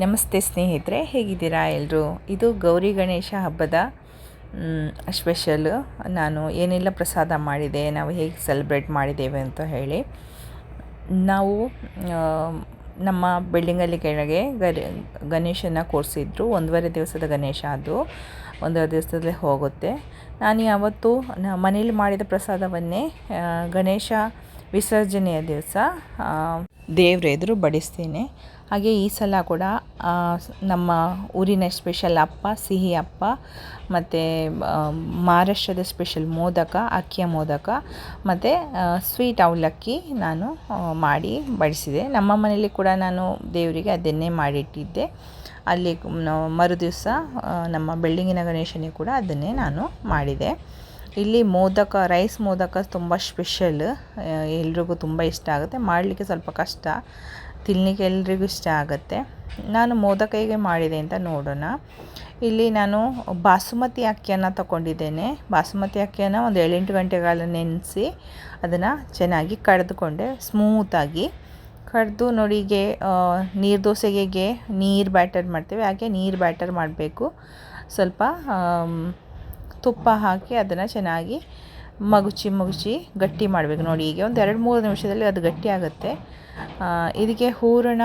ನಮಸ್ತೆ ಸ್ನೇಹಿತರೆ, ಹೇಗಿದ್ದೀರಾ ಎಲ್ಲರೂ ಇದು ಗೌರಿ ಗಣೇಶ ಹಬ್ಬದ ಸ್ಪೆಷಲ್ ನಾನು ಏನೆಲ್ಲ ಪ್ರಸಾದ ಮಾಡಿದೆ, ನಾವು ಹೇಗೆ ಸೆಲೆಬ್ರೇಟ್ ಮಾಡಿದ್ದೇವೆ ಅಂತ ಹೇಳಿ. ನಾವು ನಮ್ಮ ಬಿಲ್ಡಿಂಗಲ್ಲಿ ಕೆಳಗೆ ಗಣೇಶನ ಕೂರಿಸಿದ್ರು. ಒಂದೂವರೆ ದಿವಸದ ಗಣೇಶ ಅದು. ಒಂದೂವರೆ ದಿವಸದಲ್ಲೇ ಹೋಗುತ್ತೆ. ನಾನು ಯಾವತ್ತೂ ಮನೇಲಿ ಮಾಡಿದ ಪ್ರಸಾದವನ್ನೇ ಗಣೇಶ ವಿಸರ್ಜನೆಯ ದಿವಸ ದೇವ್ರ ಎದುರು ಬಡಿಸ್ತೇನೆ. ಹಾಗೆ ಈ ಸಲ ಕೂಡ ನಮ್ಮ ಊರಿನ ಸ್ಪೆಷಲ್ ಅಪ್ಪ, ಸಿಹಿ ಅಪ್ಪ, ಮತ್ತು ಮಹಾರಾಷ್ಟ್ರದ ಸ್ಪೆಷಲ್ ಮೋದಕ, ಅಕ್ಕಿಯ ಮೋದಕ, ಮತ್ತು ಸ್ವೀಟ್ ಅವಲಕ್ಕಿ ನಾನು ಮಾಡಿ ಬಡಿಸಿದೆ. ನಮ್ಮ ಮನೇಲಿ ಕೂಡ ನಾನು ದೇವರಿಗೆ ಅದನ್ನೇ ಮಾಡಿಟ್ಟಿದ್ದೆ. ಅಲ್ಲಿ ಮರುದಿವಸ ನಮ್ಮ ಬೆಳ್ಳಿಂಗಿನ ಗಣೇಶನಿಗೆ ಕೂಡ ಅದನ್ನೇ ನಾನು ಮಾಡಿದೆ. ಇಲ್ಲಿ ಮೋದಕ ರೈಸ್ ಮೋದಕ ತುಂಬ ಸ್ಪೆಷಲ್ ಎಲ್ರಿಗೂ ತುಂಬ ಇಷ್ಟ ಆಗುತ್ತೆ. ಮಾಡಲಿಕ್ಕೆ ಸ್ವಲ್ಪ ಕಷ್ಟ. ತಿನ್ನಲಿಕ್ಕೆ ಎಲ್ರಿಗೂ ಇಷ್ಟ ಆಗುತ್ತೆ. ನಾನು ಮೋದಕ ಹೇಗೆ ಮಾಡಿದೆ ಅಂತ ನೋಡೋಣ. ಇಲ್ಲಿ ನಾನು ಬಾಸುಮತಿ ಅಕ್ಕಿಯನ್ನು ತಗೊಂಡಿದ್ದೇನೆ. ಬಾಸುಮತಿ ಅಕ್ಕಿಯನ್ನು ಒಂದು ಏಳೆಂಟು ಗಂಟೆಗಳ ನೆನೆಸಿ ಅದನ್ನು ಚೆನ್ನಾಗಿ ಕಡೆದುಕೊಂಡೆ ಸ್ಮೂತಾಗಿ ಕಡ್ದು ನೋಡಿ ಹೀಗೆ ನೀರು ದೋಸೆಗೆ ನೀರು ಬ್ಯಾಟರ್ ಮಾಡ್ತೇವೆ. ಹಾಗೆ ನೀರು ಬ್ಯಾಟರ್ ಮಾಡಬೇಕು. ಸ್ವಲ್ಪ ತುಪ್ಪ ಹಾಕಿ ಅದನ್ನು ಚೆನ್ನಾಗಿ ಮಗುಚಿ ಮಗುಚಿ ಗಟ್ಟಿ ಮಾಡಬೇಕು. ನೋಡಿ ಹೀಗೆ ಒಂದು ಎರಡು ಮೂರು ನಿಮಿಷದಲ್ಲಿ ಅದು ಗಟ್ಟಿ ಆಗುತ್ತೆ. ಇದಕ್ಕೆ ಹೂರಣ,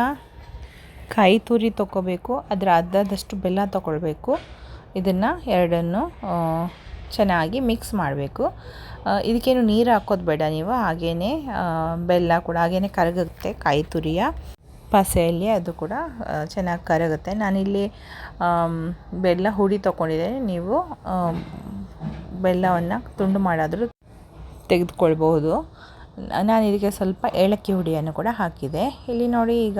ಕಾಯಿ ತುರಿ ತೊಗೋಬೇಕು ಅದರ ಅರ್ಧದಷ್ಟು ಬೆಲ್ಲ ತೊಗೊಳ್ಬೇಕು ಇದನ್ನು ಎರಡನ್ನು ಚೆನ್ನಾಗಿ ಮಿಕ್ಸ್ ಮಾಡಬೇಕು. ಇದಕ್ಕೇನು ನೀರು ಹಾಕೋದು ಬೇಡ ನೀವು. ಹಾಗೇ ಬೆಲ್ಲ ಕೂಡ ಹಾಗೇ ಕರಗುತ್ತೆ ಕಾಯಿ ತುರಿಯ. ಪಸೆಯಲ್ಲಿ ಅದು ಕೂಡ ಚೆನ್ನಾಗಿ ಕರಗುತ್ತೆ. ನಾನಿಲ್ಲಿ ಬೆಲ್ಲ ಹುಡಿ ತೊಗೊಂಡಿದ್ದೇನೆ. ನೀವು ಬೆಲ್ಲವನ್ನು ತುಂಡು ಮಾಡಾದರೂ ತೆಗೆದುಕೊಳ್ಬಹುದು. ನಾನು ಇದಕ್ಕೆ ಸ್ವಲ್ಪ ಏಲಕ್ಕಿ ಹುಡಿಯನ್ನು ಕೂಡ ಹಾಕಿದೆ. ಇಲ್ಲಿ ನೋಡಿ ಈಗ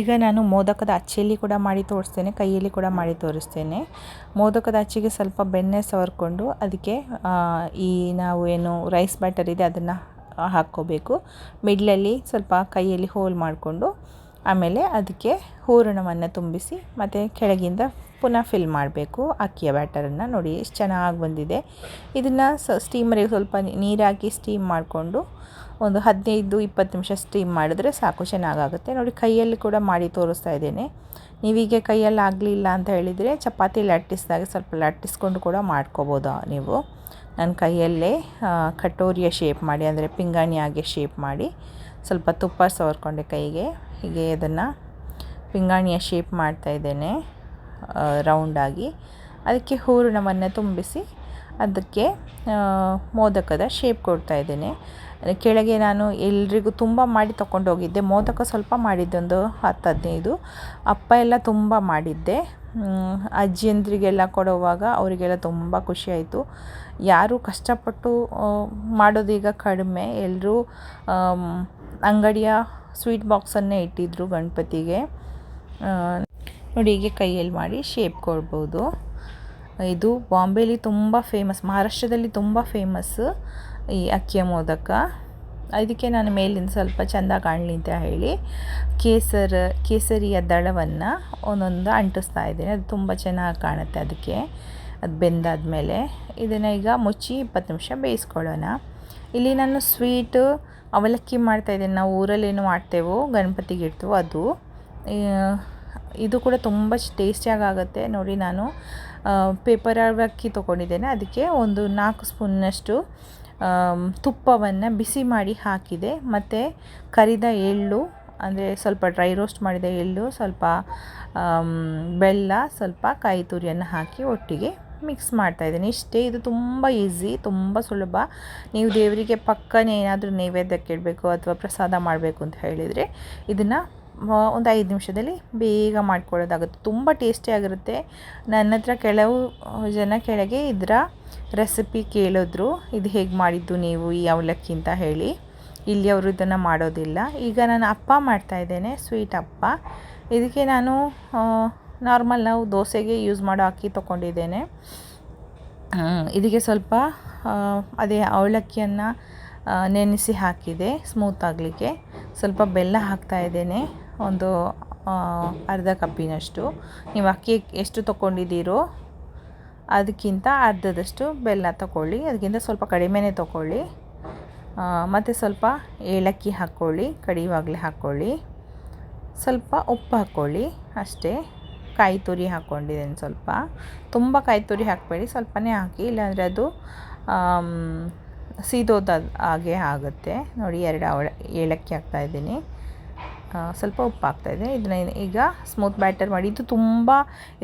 ಈಗ ನಾನು ಮೋದಕದ ಅಚ್ಚಿಯಲ್ಲಿ ಕೂಡ ಮಾಡಿ ತೋರಿಸ್ತೇನೆ, ಕೈಯಲ್ಲಿ ಕೂಡ ಮಾಡಿ ತೋರಿಸ್ತೇನೆ. ಮೋದಕದ ಅಚ್ಚಿಗೆ ಸ್ವಲ್ಪ ಬೆಣ್ಣೆ ಸವರ್ಕೊಂಡು, ಅದಕ್ಕೆ ಈ ನಾವು ಏನು ರೈಸ್ ಬ್ಯಾಟರ್ ಇದೆ, ಅದನ್ನು ಹಾಕ್ಕೋಬೇಕು. ಮಿಡ್ಲಲ್ಲಿ ಸ್ವಲ್ಪ ಕೈಯಲ್ಲಿ ಹೋಲ್ ಮಾಡಿಕೊಂಡು ಆಮೇಲೆ ಅದಕ್ಕೆ ಹೂರಣವನ್ನು ತುಂಬಿಸಿ ಮತ್ತು ಕೆಳಗಿಂದ ಪುನಃ ಫಿಲ್ ಮಾಡಬೇಕು. ಅಕ್ಕಿಯ ಬ್ಯಾಟರನ್ನು ನೋಡಿ ಎಷ್ಟು ಚೆನ್ನಾಗಿ ಬಂದಿದೆ. ಇದನ್ನು ಸ ಸ್ಟೀಮರಿಗೆ ಸ್ವಲ್ಪ ನೀರಾಕಿ ಸ್ಟೀಮ್ ಮಾಡಿಕೊಂಡು ಒಂದು ಹದಿನೈದು ಇಪ್ಪತ್ತು ನಿಮಿಷ ಸ್ಟೀಮ್ ಮಾಡಿದ್ರೆ ಸಾಕು, ಚೆನ್ನಾಗಾಗುತ್ತೆ. ನೋಡಿ ಕೈಯಲ್ಲಿ ಕೂಡ ಮಾಡಿ ತೋರಿಸ್ತಾ ಇದ್ದೇನೆ. ನೀವೀಗ ಕೈಯಲ್ಲಿ ಆಗಲಿಲ್ಲ ಅಂತ ಹೇಳಿದರೆ ಚಪಾತಿ ಲಟ್ಟಿಸಿದಾಗ ಸ್ವಲ್ಪ ಲಟ್ಟಿಸ್ಕೊಂಡು ಕೂಡ ಮಾಡ್ಕೋಬೋದು ನೀವು? ನಾನು ಕೈಯಲ್ಲೇ ಕಟೋರಿಯ ಶೇಪ್ ಮಾಡಿ, ಅಂದರೆ ಪಿಂಗಾಣಿ ಹಾಗೆ ಶೇಪ್ ಮಾಡಿ, ಸ್ವಲ್ಪ ತುಪ್ಪ ಸವರ್ಕೊಂಡೆ ಕೈಗೆ. ಹೀಗೆ ಅದನ್ನು ಪಿಂಗಾಣಿಯ ಶೇಪ್ ಮಾಡ್ತಾ ಇದ್ದೇನೆ. ರೌಂಡಾಗಿ ಅದಕ್ಕೆ ಹೂರಣವನ್ನು ತುಂಬಿಸಿ ಅದಕ್ಕೆ ಮೋದಕದ ಶೇಪ್ ಕೊಡ್ತಾ ಇದ್ದೇನೆ. ಕೆಳಗೆ ನಾನು ಎಲ್ರಿಗೂ ತುಂಬ ಮಾಡಿ ತಗೊಂಡು ಹೋಗಿದ್ದೆ. ಮೋದಕ ಸ್ವಲ್ಪ ಮಾಡಿದ್ದೊಂದು ಹತ್ತು ಹದಿನೈದು. ಅಪ್ಪ ಎಲ್ಲ ತುಂಬ ಮಾಡಿದ್ದೆ. ಅಜ್ಜಿಯಂದ್ರಿಗೆಲ್ಲ ಕೊಡುವಾಗ ಅವರಿಗೆಲ್ಲ ತುಂಬ ಖುಷಿಯಾಯಿತು ಯಾರು ಕಷ್ಟಪಟ್ಟು ಮಾಡೋದೀಗ ಕಡಿಮೆ. ಎಲ್ಲರೂ ಅಂಗಡಿಯ ಸ್ವೀಟ್ ಬಾಕ್ಸನ್ನೇ ಇಟ್ಟಿದ್ದರು ಗಣಪತಿಗೆ. ನೋಡಿ ಹೀಗೆ ಕೈಯಲ್ಲಿ ಮಾಡಿ ಶೇಪ್ ಕೊಡ್ಬೋದು. ಇದು ಬಾಂಬೆಲಿ ತುಂಬ ಫೇಮಸ್ ಮಹಾರಾಷ್ಟ್ರದಲ್ಲಿ ತುಂಬ ಫೇಮಸ್ ಈ ಅಕ್ಕಿಯ ಮೋದಕ. ಅದಕ್ಕೆ ನಾನು ಮೇಲಿಂದ ಸ್ವಲ್ಪ ಚೆಂದ ಕಾಣಲಿ ಅಂತ ಹೇಳಿ. ಕೇಸರ, ಕೇಸರಿಯ ದಳವನ್ನು ಒಂದೊಂದು ಅಂಟಿಸ್ತಾ ಇದ್ದೀನಿ. ಅದು ತುಂಬ ಚೆನ್ನಾಗಿ ಕಾಣುತ್ತೆ ಅದಕ್ಕೆ. ಅದು ಬೆಂದಾದಮೇಲೆ ಇದನ್ನು ಈಗ ಮುಚ್ಚಿ ಇಪ್ಪತ್ತು ನಿಮಿಷ ಬೇಯಿಸ್ಕೊಳ್ಳೋಣ. ಇಲ್ಲಿ ನಾನು ಸ್ವೀಟು ಅವಲಕ್ಕಿ ಮಾಡ್ತಾಯಿದ್ದೇನೆ ನಾವು ಊರಲ್ಲೇನು ಮಾಡ್ತೇವೋ, ಗಣಪತಿಗೆ ಇಡ್ತೇವೋ ಅದು. ಇದು ಕೂಡ ತುಂಬ ಟೇಸ್ಟಿಯಾಗಿ ಆಗುತ್ತೆ ನೋಡಿ ನಾನು ಪೇಪರ್ ಅಕ್ಕಿ ತೊಗೊಂಡಿದ್ದೇನೆ. ಅದಕ್ಕೆ ಒಂದು ನಾಲ್ಕು ಸ್ಪೂನ್ನಷ್ಟು ತುಪ್ಪವನ್ನು ಬಿಸಿ ಮಾಡಿ ಹಾಕಿದೆ. ಮತ್ತು ಕರಿದ ಎಳ್ಳು, ಅಂದರೆ ಸ್ವಲ್ಪ ಡ್ರೈ ರೋಸ್ಟ್ ಮಾಡಿದ ಎಳ್ಳು, ಸ್ವಲ್ಪ ಬೆಲ್ಲ, ಸ್ವಲ್ಪ ಕಾಯಿ ತುರಿಯನ್ನು ಹಾಕಿ ಒಟ್ಟಿಗೆ ಮಿಕ್ಸ್ ಮಾಡ್ತಾ ಇದ್ದೀನಿ. ಇಷ್ಟೇ, ಇದು ತುಂಬ ಈಸಿ, ತುಂಬ ಸುಲಭ. ನೀವು ದೇವರಿಗೆ ಪಕ್ಕನೇ ಏನಾದರೂ ನೈವೇದ್ಯಕ್ಕೆ ಇಡಬೇಕು ಅಥವಾ ಪ್ರಸಾದ ಮಾಡಬೇಕು ಅಂತ ಹೇಳಿದರೆ, ಇದನ್ನು ಒಂದು ಐದು ನಿಮಿಷದಲ್ಲಿ ಬೇಗ ಮಾಡ್ಕೊಳ್ಳೋದಾಗುತ್ತೆ. ತುಂಬ ಟೇಸ್ಟಿಯಾಗಿರುತ್ತೆ ನನ್ನ ಹತ್ರ ಕೆಲವು ಜನ ಕೆಳಗೆ ಇದರ ರೆಸಿಪಿ ಕೇಳಿದ್ರು. ಇದು ಹೇಗೆ ಮಾಡಿದ್ದು ನೀವು ಈ ಅವಲಕ್ಕಿ ಅಂತ ಹೇಳಿ. ಇಲ್ಲಿ ಅವರು ಇದನ್ನು ಮಾಡೋದಿಲ್ಲ. ಈಗ ನಾನು ಅಪ್ಪ ಮಾಡ್ತಾ ಇದ್ದೇನೆ, ಸ್ವೀಟ್ ಅಪ್ಪ ಇದಕ್ಕೆ ನಾನು ನಾರ್ಮಲ್ ನಾವು ದೋಸೆಗೆ ಯೂಸ್ ಮಾಡೋ ಅಕ್ಕಿ ತೊಗೊಂಡಿದ್ದೇನೆ. ಇದಕ್ಕೆ ಸ್ವಲ್ಪ ಅದೇ ಅವಲಕ್ಕಿಯನ್ನು ನೆನೆಸಿ ಹಾಕಿದೆ, ಸ್ಮೂತ್ ಆಗಲಿಕ್ಕೆ. ಸ್ವಲ್ಪ ಬೆಲ್ಲ ಹಾಕ್ತಾ ಇದ್ದೇನೆ. ಒಂದು ಅರ್ಧ ಕಪ್ಪಿನಷ್ಟು. ನೀವು ಅಕ್ಕಿ ಎಷ್ಟು ತೊಗೊಂಡಿದ್ದೀರೋ ಅದಕ್ಕಿಂತ ಅರ್ಧದಷ್ಟು ಬೆಲ್ಲ ತಗೊಳ್ಳಿ ಅದಕ್ಕಿಂತ ಸ್ವಲ್ಪ ಕಡಿಮೆನೇ ತಗೊಳ್ಳಿ ಮತ್ತು ಸ್ವಲ್ಪ ಏಲಕ್ಕಿ ಹಾಕ್ಕೊಳ್ಳಿ, ಕಡಿವಾಗಲೇ ಹಾಕ್ಕೊಳ್ಳಿ. ಸ್ವಲ್ಪ ಉಪ್ಪು ಹಾಕ್ಕೊಳ್ಳಿ, ಅಷ್ಟೇ. ಕಾಯಿ ತುರಿ ಹಾಕ್ಕೊಂಡಿದ್ದೇನೆ ಸ್ವಲ್ಪ. ತುಂಬ ಕಾಯಿ ತುರಿ ಹಾಕಬೇಡಿ, ಸ್ವಲ್ಪನೇ ಹಾಕಿ. ಇಲ್ಲಾಂದರೆ ಅದು ಸೀದೋದ ಹಾಗೆ ಆಗುತ್ತೆ. ನೋಡಿ, ಎರಡು ಅವಳ ಏಲಕ್ಕಿ ಹಾಕ್ತಾಯಿದ್ದೀನಿ ಸ್ವಲ್ಪ ಉಪ್ಪು ಇದೆ. ಇದನ್ನ ಈಗ ಸ್ಮೂತ್ ಬ್ಯಾಟರ್ ಮಾಡಿ. ಇದು ತುಂಬ,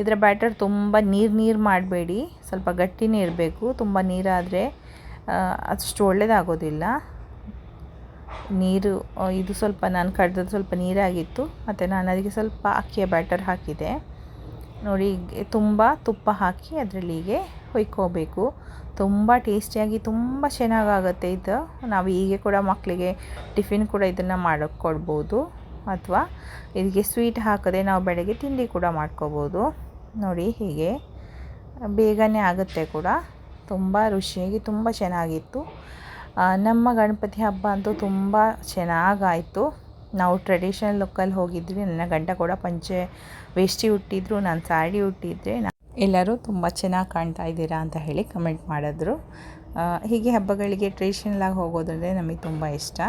ಇದರ ಬ್ಯಾಟರ್ ತುಂಬ ನೀರು ನೀರು ಮಾಡಬೇಡಿ. ಸ್ವಲ್ಪ ಗಟ್ಟಿನೇ ಇರಬೇಕು ತುಂಬ ನೀರಾದರೆ ಅಷ್ಟು ಒಳ್ಳೆಯದಾಗೋದಿಲ್ಲ ನೀರು ಇದು ಸ್ವಲ್ಪ ನಾನು ಕಡ್ದದ್ದು ಸ್ವಲ್ಪ ನೀರಾಗಿತ್ತು. ಮತ್ತು ನಾನು ಅದಕ್ಕೆ ಸ್ವಲ್ಪ ಅಕ್ಕಿಯ ಬ್ಯಾಟರ್ ಹಾಕಿದೆ. ನೋಡಿ ತುಂಬ ತುಪ್ಪ ಹಾಕಿ ಅದರಲ್ಲಿ ಹೀಗೆ ಹೊಯ್ಕೋಬೇಕು. ತುಂಬ ಟೇಸ್ಟಿಯಾಗಿ, ತುಂಬ ಚೆನ್ನಾಗಾಗುತ್ತೆ ಇದು. ನಾವು ಹೀಗೆ ಕೂಡ ಮಕ್ಕಳಿಗೆ ಟಿಫಿನ್ ಕೂಡ ಇದನ್ನು ಮಾಡಿಕೊಡ್ಬೋದು ಕೊಡ್ಬೋದು. ಅಥವಾ ಇದಕ್ಕೆ ಸ್ವೀಟ್ ಹಾಕದೆ ನಾವು ಬೆಳಗ್ಗೆ ತಿಂಡಿ ಕೂಡ ಮಾಡ್ಕೋಬೋದು. ನೋಡಿ ಹೀಗೆ. ಬೇಗನೆ ಆಗುತ್ತೆ ಕೂಡ. ತುಂಬ ರುಚಿಯಾಗಿ ತುಂಬ ಚೆನ್ನಾಗಿತ್ತು. ನಮ್ಮ ಗಣಪತಿ ಹಬ್ಬ ಅಂತೂ ತುಂಬ ಚೆನ್ನಾಗಾಯಿತು. ನಾವು ಟ್ರೆಡಿಷನಲ್ ಲುಕ್ಕಲ್ಲಿ ಹೋಗಿದ್ವಿ. ನನ್ನ ಗಂಡ ಕೂಡ ಪಂಚೆ ವೇಷ್ಟಿ ಹುಟ್ಟಿದ್ರು ನಾನು ಸಾಡಿ ಹುಟ್ಟಿದ್ರೆ ನಾ- ಎಲ್ಲರೂ ತುಂಬ ಚೆನ್ನಾಗಿ ಕಾಣ್ತಾ ಇದ್ದೀರಾ ಅಂತ ಹೇಳಿ ಕಮೆಂಟ್ ಮಾಡಿದ್ರು. ಹೀಗೆ ಹಬ್ಬಗಳಿಗೆ ಟ್ರೆಡಿಷನಲ್ ಆಗಿ ಹೋಗೋದಂದರೆ ನಮಗೆ ತುಂಬ ಇಷ್ಟ.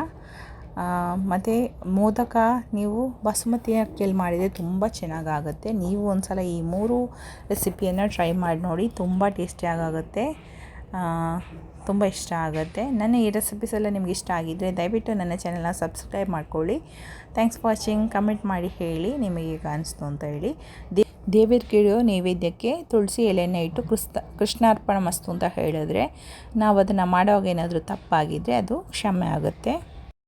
ಮತ್ತು ಮೋದಕ ನೀವು ಬಾಸುಮತಿ ಅಕ್ಕಿಯಲ್ಲಿ ಮಾಡಿದರೆ ತುಂಬ ಚೆನ್ನಾಗಾಗುತ್ತೆ. ನೀವು ಒಂದು ಸಲ ಈ ಮೂರು ರೆಸಿಪಿಯನ್ನು ಟ್ರೈ ಮಾಡಿ ನೋಡಿ, ತುಂಬ ಟೇಸ್ಟಿಯಾಗುತ್ತೆ ತುಂಬ ಇಷ್ಟ ಆಗುತ್ತೆ. ನನ್ನ ಈ ರೆಸಿಪೀಸ್ ಎಲ್ಲ ನಿಮ್ಗೆ ಇಷ್ಟ ಆಗಿದ್ದರೆ ದಯವಿಟ್ಟು ನನ್ನ ಚಾನಲ್ನ ಸಬ್ಸ್ಕ್ರೈಬ್ ಮಾಡ್ಕೊಳ್ಳಿ. ಥ್ಯಾಂಕ್ಸ್ ಫಾರ್ ವಾಚಿಂಗ್ ಕಮೆಂಟ್ ಮಾಡಿ ಹೇಳಿ ನಿಮಗೆ ಕಾಣಿಸ್ತು ಅಂತ ಹೇಳಿ. ದೇ ದೇವರಿಗಿಡೋ ನೈವೇದ್ಯಕ್ಕೆ ತುಳಸಿ ಎಲೆನ ಇಟ್ಟು ಕೃಸ್ತ ಕೃಷ್ಣಾರ್ಪಣ ಮಸ್ತು ಅಂತ ಹೇಳಿದ್ರೆ ನಾವು ಅದನ್ನು ಮಾಡೋವಾಗ ಏನಾದರೂ ತಪ್ಪಾಗಿದ್ದರೆ ಅದು ಕ್ಷಮೆ ಆಗುತ್ತೆ.